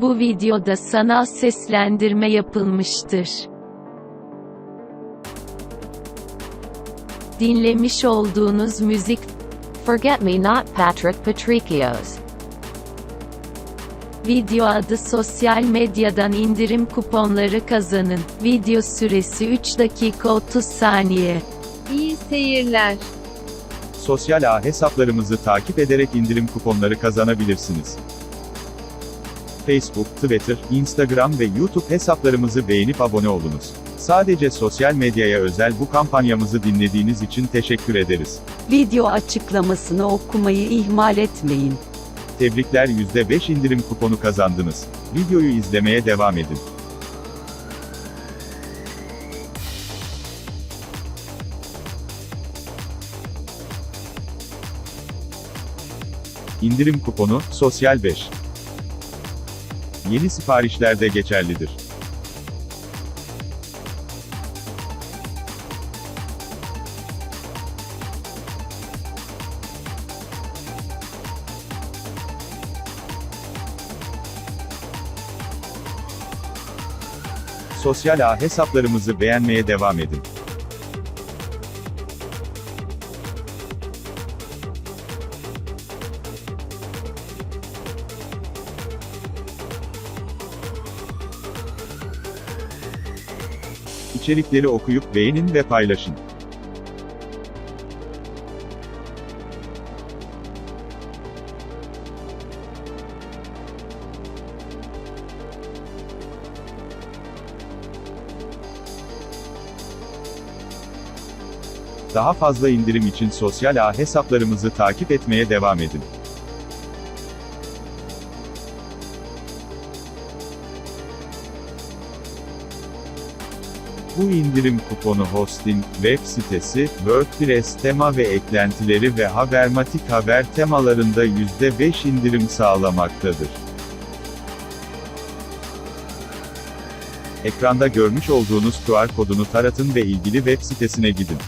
Bu videoda sanal seslendirme yapılmıştır. Dinlemiş olduğunuz müzik Forget Me Not Patrick Patricios. Video adı sosyal medyadan indirim kuponları kazanın. Video süresi 3 dakika 30 saniye. İyi seyirler. Sosyal ağ hesaplarımızı takip ederek indirim kuponları kazanabilirsiniz. Facebook, Twitter, Instagram ve YouTube hesaplarımızı beğenip abone olunuz. Sadece sosyal medyaya özel bu kampanyamızı dinlediğiniz için teşekkür ederiz. Video açıklamasını okumayı ihmal etmeyin. Tebrikler %5 indirim kuponu kazandınız. Videoyu izlemeye devam edin. İndirim kuponu, Sosyal 5. Yeni siparişlerde geçerlidir. Sosyal ağ hesaplarımızı beğenmeye devam edin. İçerikleri okuyup beğenin ve paylaşın. Daha fazla indirim için sosyal ağ hesaplarımızı takip etmeye devam edin. Bu indirim kuponu hosting, web sitesi, WordPress tema ve eklentileri ve Habermatik haber temalarında %5 indirim sağlamaktadır. Ekranda görmüş olduğunuz QR kodunu taratın ve ilgili web sitesine gidin.